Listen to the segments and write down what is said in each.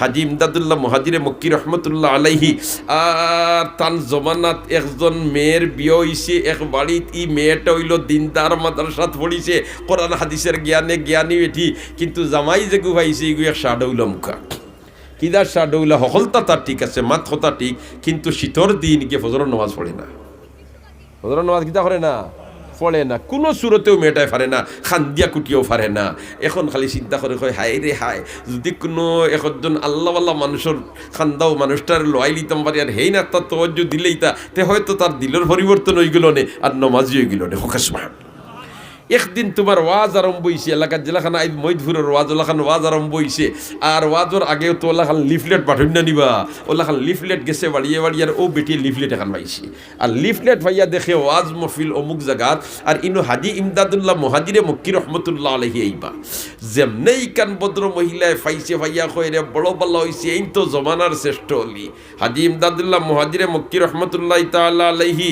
হাজি ইমদাদুল্লাহ মহাজিরে মক্কি রহমতুল্লাহ আলাইহি। আর তান জমানাত একজন মেয়ের বিয়ে হইছে, এক বাড়িত ই মেয়েটা হইল দিনদার, মাদ্রাসাত পড়িছে, কোরআন, হাদিসের জ্ঞানে জ্ঞানী এটি। কিন্তু জামাই যে গুহাইছে ইগু এক সাডৌলা মুখা। কিদার সাডৌলা হকলতা তার ঠিক আছে, মাত হতা ঠিক, কিন্তু শীতর দিন গিয়ে ফজর নামাজ পড়ে না। ফজর নামাজ কিতা করে না? পড়ে না, কোনো সুরতেও মেয়েটায় ফারে না, খান্দিয়া কুটিও ফারে না। এখন খালি চিন্তা করে কয়, হায় রে হায়, যদি কোনো একজন আল্লাহওয়াল্লা মানুষের খান্দাও মানুষটার লয় লিতাম পারি আর হেই না তার তবজ্জ দিলেই তা, তে হয়তো তার দিলের পরিবর্তন হয়ে গেল নে আর নমাজি হয়ে গেল নে হকাশ একদিন তোমার ওয়াজ আরম্ভ হয়েছে এলাকার জেলাখান আইদ মৈদপুরের ওয়াজ, ওলাখান ওয়াজ আরম্ভ হয়েছে আর ওয়াজর আগেও তো ওলাখান লিফলেট পাঠন না নিবা। ওলাখান লিফলেট গেছে বাড়িয়ে বাড়িয়ে আর ও বেটি লিফলেট এখন পাইছে। আর লিফলেট ভাইয়া দেখে ওয়াজ মফিল অমুক জায়গাত আর ইনু হাজি ইমদাদুল্লাহ মহাজিরে মক্কি রহমতুল্লাহ আলহি আইবা। যেমনেই কান ভদ্র মহিলায় ফাইছে ভাইয়া কয় রে, বড় বলা হয়েছে এই তো জমানার শ্রেষ্ঠ অলি। হাজি ইমদাদুল্লাহ মহাজিরে মক্কি রহমতুল্লাহ তাআলা আলাইহি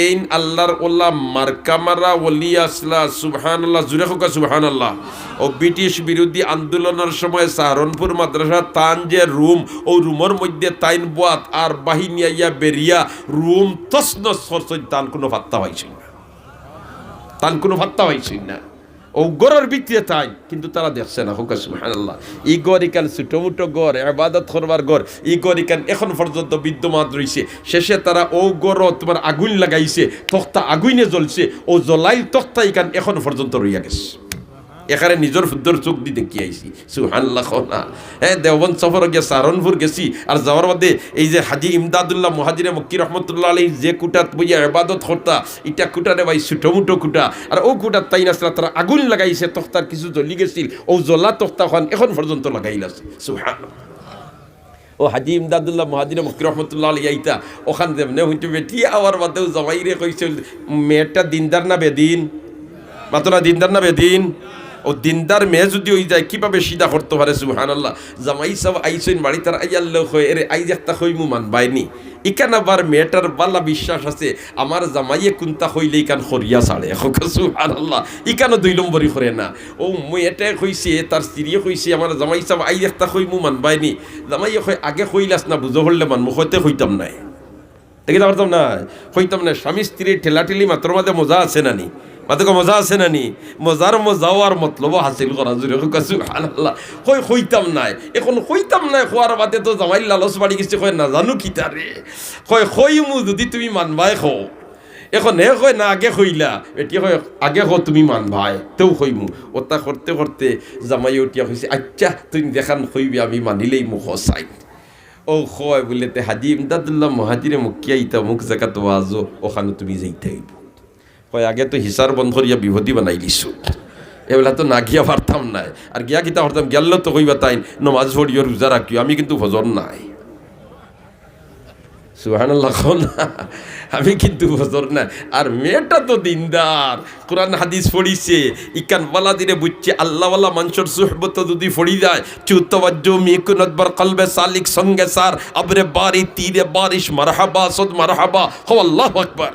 এইন আল্লাহর ওল্লা মার্কামারা ওলি আসলা সুবহান আল্লাহ জুরে হোকা সুবহান আল্লাহ ও ব্রিটিশ বিরোধী আন্দোলনের সময় সাহারনপুর মাদ্রাসা তান যে রুম, ও রুমের মধ্যে তাইন বাত আর বাহিনী আইয়া বেরিয়া, রুম তসন করছেন তান কোনো ভাত্তা হয়েছিল না। তান কোনো ভাত্তা হয়েছিল না। ও গড়ের তাই, কিন্তু তারা দেখছে না। হুকা সুবহানাল্লাহ। ই গড় ইকান ছোটো মোটো গড় আবাদত করবার গড় ই গড় ইকান এখন পর্যন্ত বিদ্যমান রয়েছে শেষে তারা ও গড় তোমার আগুন লাগাইছে, তক্তা আগুনে জ্বলছে, ও জ্বলাই তক্তা ইকান এখন পর্যন্ত রইয়া গেছে। এখানে নিজের ফুদ্দর চোখ দিয়ে দেখি আইছি। সুহান্লাহ না। হ্যাঁ দেওবন সফর গিয়ে সারনপুর গেছি, আর যাওয়ার বাদে এই যে হাজি ইমদাদুল্লাহ মহাজিরে মক্কি রহমতুল্লাহ আলী যে কুটাত বইয়া এবাদত করতা, ইটা কুটারে ভাই ছোটো মুটো কুটা। আর ও কুটার তাই নাসলা তারা আগুন লাগাইছে তক্তার কিছু জ্বলি গেছিল। ও জ্বলা তক্তা খান এখন পর্যন্ত লাগাইলাছে সুহান ও হাজি ইমদাদুল্লাহ মহাজির মক্কি রহমতুল্লাহ আলী আইতা, ওখান যেমনে হইতে বেটি আওয়ার বাদেও জমাইরে কইছে, মেয়েটা দিনদার না বেদিন? মাতরা দিনদার না বেদিন? দিনদার মেয়ে যদি ওই যায় কীভাবে সিধা করতে পারে সুহান আল্লাহ জামাই সব আইসইন বাড়ি তার আইয়াল্লো হয়ে এরে আই একটা হইমু মান বাইনি ইকান আবার মেয়েটার বাল্লা বিশ্বাস আছে আমার জামাইয়ে কুন্তা হইলে ইকান খরিয়া ছাড়ে সুহান আল্লাহ ইকানো দুই নম্বরই করে না ও মেয়েটাই কইছে তার স্ত্রীয়ে কইছে আমার জামাই সব আই একটা হইমু মান বাইনি জামাইয়ে কই আগে হইলাস না বুঝো হলে মান হইতে হইতাম নাই দেখিতে পারতাম না হইতাম না স্বামী স্ত্রী ঠেলাঠেলি মাত্র মাঝে মজা আছে না নি মাত্র মজা আছে না নি? মজার মজাও আর মতলব হাসিল করা জুড়ে আল্লাহ কই হইতাম নাই। এখন হইতাম নাই খোয়ার বাদে তো জামাই লালস বাড়ি গেছে। কয়, নাজানো কি তারে কয় হই মু যদি তুমি মানবাই খো এখন হে কয়, না, আগে কইলা এতিয়া কয়, আগে কো তুমি মান ভাই তেও কইমু ওটা করতে করতে জামাই উঠিয়া কইছে আচ্ছা তুমি দেখান কইবি আমি মানিলেই মুখ চাই ও হয় বলে তে হাজি ইমদাদুল্লাহ মহাজিরে মুখিয়া ইতা মুখ জায়গাত ওয়াজো ওখানে তুমি যাইতে হইব কয়, আগে তো হিসার বন্ধ ইয়া বিভূতি বানাই লিছো এবেলা তো না গিয়া পারতাম নাই। আর গিয়া কিতা পারতাম গেল তো কইবা তাই নমাজ পড়িও রোজা রাখিও আমি কিন্তু ফজর নাই। সুহানাল্লাহ না, আমি কিন্তু ফজর না আর মেয়েটা তো দিনদার কোরআন হাদিস পড়িছে ইকান বালা দিনে বুঝছে আল্লাহওয়ালা মানুষের সুহবত যদি পড়ি যায় চুতবাজ্য মিকুনতবার কলবে সালিক সঙ্গে সার আবরে বারি তীরে বারিশ মারহাবা সদ মারহাবা হো আল্লাহ আকবার।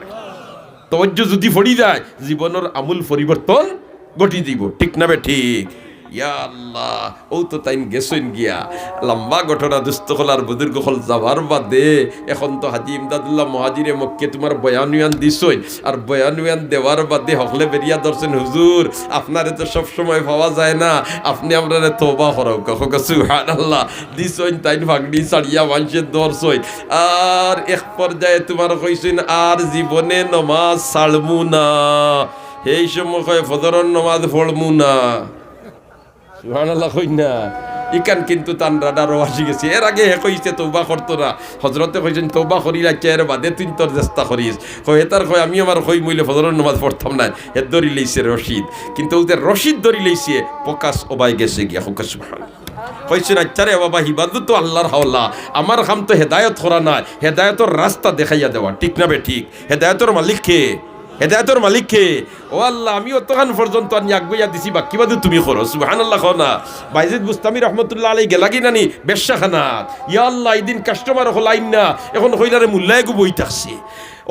তবজ্জ যদি ফড়ি যায় জীবনের আমূল পরিবর্তন ঘটি দিব। ঠিক না বে ঠিক? ইয়া আল্লাহ, ও তো তাইন গেছইন গিয়া। লম্বা ঘটনা দুস্থ হলার বুজুর্গ হল যাবার বাদে এখন তো হাজি ইমদাদুল্লাহ মহাজিরে মক্কে তোমার বয়ানুয়ান দিছই আর বয়ানুয়ান দেওয়ার বাদে হকলে বেরিয়া দর্শন হুজুর, আপনারে তো সব সময় পাওয়া যায় না। আপনি আপনারে তোবা করাও কাকো কাছু আল্লাহ দিছইন তাইন ভাগনি ছাড়িয়া মানুষের দর্শই আর এক পর্যায়ে তোমার কইছেন, আর জীবনে নমাজ ছাড়মু না। সেই সময় ফজরন নমাজ পড়মু না। সুহানাল্লাহ কই ইকান কিন্তু তান রাডারও আসি গেছে। এর আগে হে কইছে, তৌবা করতো না হজরতে কইছেন, তৌবা করি রাখছে এর বাদে তুই তোর চেষ্টা করিস। কয় তার কয়, আমি আমার কই মইলে ফজরের নামাজ পড়তাম না। হে দড়ি লইছে রশিদ। কিন্তু ওদের রশিদ দড়ি লইছে, প্রকাশ ওবাই গেছে গিয়া। হোকা সুহান কইছেন আচ্ছারে বাবা হিবাদত তো আল্লাহর হাওলা। আমার কাম তো হেদায়ত করা না হেদায়তর রাস্তা দেখাইয়া দেওয়া। ঠিক না বে ঠিক? হেদায়তর মালিক কে? হেদায়তর মালিক কে ও আল্লাহ আমি অতখান পর্যন্ত আনি আগুইয়া দিছি, বাকি বাদে তুমি করো। সুহান আল্লাহ না। বাইজিদ বুস্তামি রহমতুল্লাহ আলাই গেলাগি নানি বেশাখানাত ইয়া আল্লাহ, এই দিন কাস্টমার হলাইন না, এখন হইলারে মূল্যায় গো বই থাকছে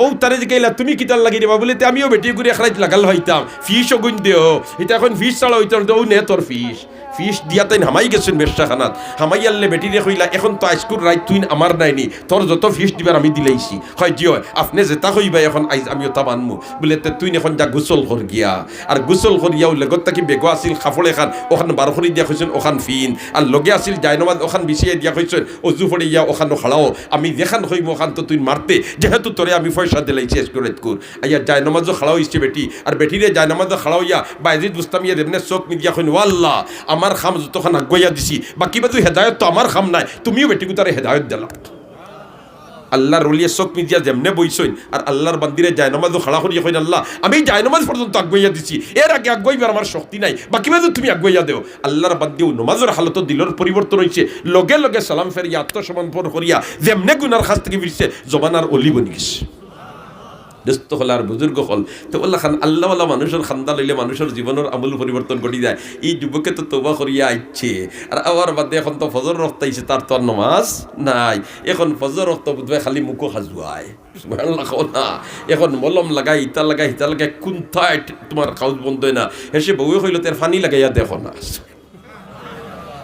ও তারে যে গেলা তুমি কিতার লাগি দেবা বলে আমিও বেটি করে এখানে লাগাল হইতাম। ফিসও গুণ দেও এটা এখন ফিস ছাড়া হইতাম ও নে তোর ফিস। ফিস দিয়া হামাই গেছেন বেশাখানাত হামাই আনলে বেটি রে কইলা, এখন তো আইসকুর রাইত তুই আমার নাইনি। তোর যত ফিস দিবার আমি দিলেইছি। হয় জিও আপনি যেটা কইবা এখন আইজ আমি ওটা মানমু বলে, তে তুই এখন যা গোসল কর গিয়া। আর গোসল করিয়া লগত তাকি বেগো আছিল খাফড়ে খান, ওখান বার করি দিয়া কইছেন, ওখান ফিন। আর লগে আছিল জায়নমাজ ওখান বিছিয়ে দিয়া কইছেন, অজু ফড়ে ইয়া ওখানো খাড়াও। আমি যেখান হইম ওখান তো তুই মারতে। যেহেতু তোরে আমি পয়সা দিলাইছি এসকুরেত কুর আইয়া জায়নমাজও খাড়াও ইচ্ছে বেটি। আর বেটিরে জায়নমাজও খাড়াও ইয়া বাইজিদ বুস্তামিয়া দেবনে চোখ মিডিয়া কইন, ওয়াল্লাহ, আমার খাম যতখান আগুয়াইয়া দিছি বাকি বাজু হেদায়ত তো আমার খাম নাই। তুমিও বেটিকু তারে হেদায়ত দিলা। আল্লাহর রলিয়ে চোখ মিজিয়া যেমনে বইছইন আর আল্লাহর বান্দিরে জায়নামাজও খাড়া করিয়া কইন আল্লাহ। আমি জায়নামাজ পর্যন্ত আগুয়াইয়া দিছি। এর আগে আগুয়াইবার আমার শক্তি নাই। বাকি বাজু তুমি আগুয়াইয়া দেও। আল্লাহর বান্দিও নমাজের হালত দিলর পরিবর্তন হয়েছে লগে লগে সালাম ফেরিয়া আত্মসমর্পণ করিয়া যেমনে গুনার কাছ থেকে ফিরছে জবানার অলি বনি গেছে। দুস্থ হল আর বুজুর্গ হল। তো বললা, খান, আল্লাহ আল্লাহওয়ালা মানুষের খান্দা লইলে মানুষের জীবনের আমূল পরিবর্তন ঘটি যায়। এই যুবকে তো তোবা করিয়া আইছে। আর আবার বাদে এখন তো ফজর রক্ত আইছে, তার তো আর নমাজ নাই। এখন ফজর রক্ত বুধবাই খালি মুখো কও না। এখন মলম লাগাই ইতা লাগাই হিতা লাগাই কোনটায় তোমার কাউজ বন্ধ না। হেসে বউয়ে কইল, তার ফানি লাগাইয়া দেখো না।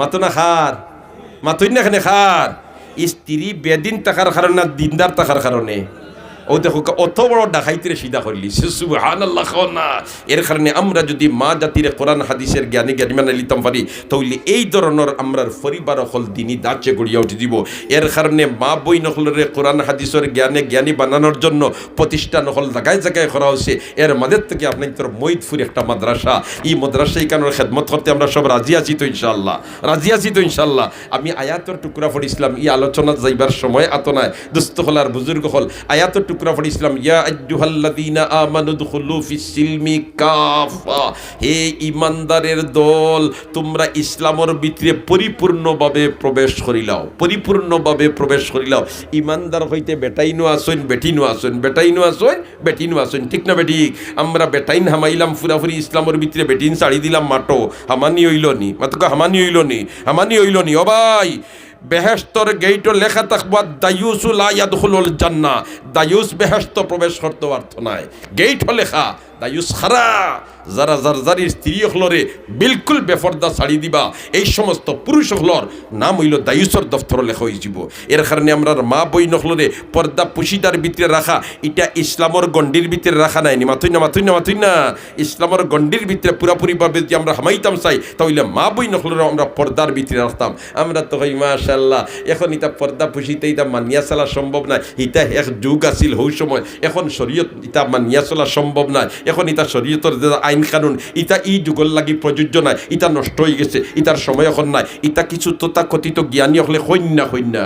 মাতো না খার? মাতুই না খানে খার? স্ত্রী বেদিন টাকার কারণে দিনদার টাকার কারণে? ও দেখো, অত বড় ডাকাইতিরে সিধা করলি। সুবহান আল্লাহ না। এর কারণে আমরা যদি মা জাতির কোরআন, হাদিসের জ্ঞানী জ্ঞানী মানে লিতাম পারি, তাহলে এই ধরনের আমরার পরিবার হল দিনই দাঁচে গড়িয়া উঠে দিব এর কারণে মা বই নকলরে কোরআন, হাদিসের জ্ঞানে, জ্ঞানী বানানোর জন্য প্রতিষ্ঠান হল জায়গায় জায়গায় করা হচ্ছে এর মাঝের থেকে আপনি তোর মৈদপুর একটা মাদ্রাসা। এই মাদ্রাসায় কেন খেদমত করতে আমরা সব রাজি আছি তো ইনশাল্লাহ রাজি আছি তো ইনশাল্লাহ আমি আয়াতর টুকরা পড়িছিলাম। এই আলোচনা যাইবার সময় আত নাই দুস্থ হল আর বুজুর্গ হল। আয়াতর টুকরা পড়িছিলাম ইয়া আজ্জুহাল্লাযীনা আমানু দুখুলু ফিস সিলমি কাফা হে ইমানদারের দল, তোমরা ইসলামের ভিতরে পরিপূর্ণভাবে প্রবেশ করিলাও পরিপূর্ণভাবে প্রবেশ করিলাও ইমানদার হইতে বেটাইনো আসইন বেটিনো আসইন বেটাইনো আসইন বেটিনো আসইন, ঠিক না বেটি? আমরা বেটাইন হামাইলাম, ফুরাফুরি ইসলামের ভিতরে বেটিন ছাড়ি দিলাম মাটো হামানি হইল নি মাতকে হামানি হইল নি, হামানি হইল নি, ও ভাই। বেহেস্তর গেইটও লেখা থাকব দায়ুসুল আয়াদুল জান্না দায়ুস বেহেস্ত প্রবেশ করতে পারত নাই। গেইট লেখা। দায়ুস খারা যারা যারির স্ত্রী হলরে বিলকুল বেফর্দা ছাড়ি দিবা, এই সমস্ত পুরুষ হলর নাম হইল দায়ুসর দফতর লেখা হয়ে যাব এর কারণে আমরা মা বই নখলরে পর্দা পুশিদার ভিতরে রাখা এটা ইসলামর গণ্ডির ভিতরে রাখা নাই মাথুই না মাথুই না মাথুই না। ইসলামর গণ্ডির ভিতরে পুরাপুরিভাবে যদি আমরা হামাইতাম চাই তাহলে মা বই নখলরে আমরা পর্দার ভিতরে রাখতাম। আমরা তো হই মাশাল্লাহ এখন ইটা পর্দা পুষিতে ইটা মানিয়া চলা সম্ভব নাই। ইটা এক যুগ আছিল হৌ সময়। এখন শরীয়ত ইটা মানিয়া চলা সম্ভব নাই। এখন ইটা শরীয়তর যে আইন কানুন ইটা ই যুগল লাগি প্রযোজ্য নাই ইটা নষ্ট হয়ে গেছে ইটার সময় এখন নাই, ইতা কিছু তথাকথিত জ্ঞানী হলে সৈন্য সৈন্য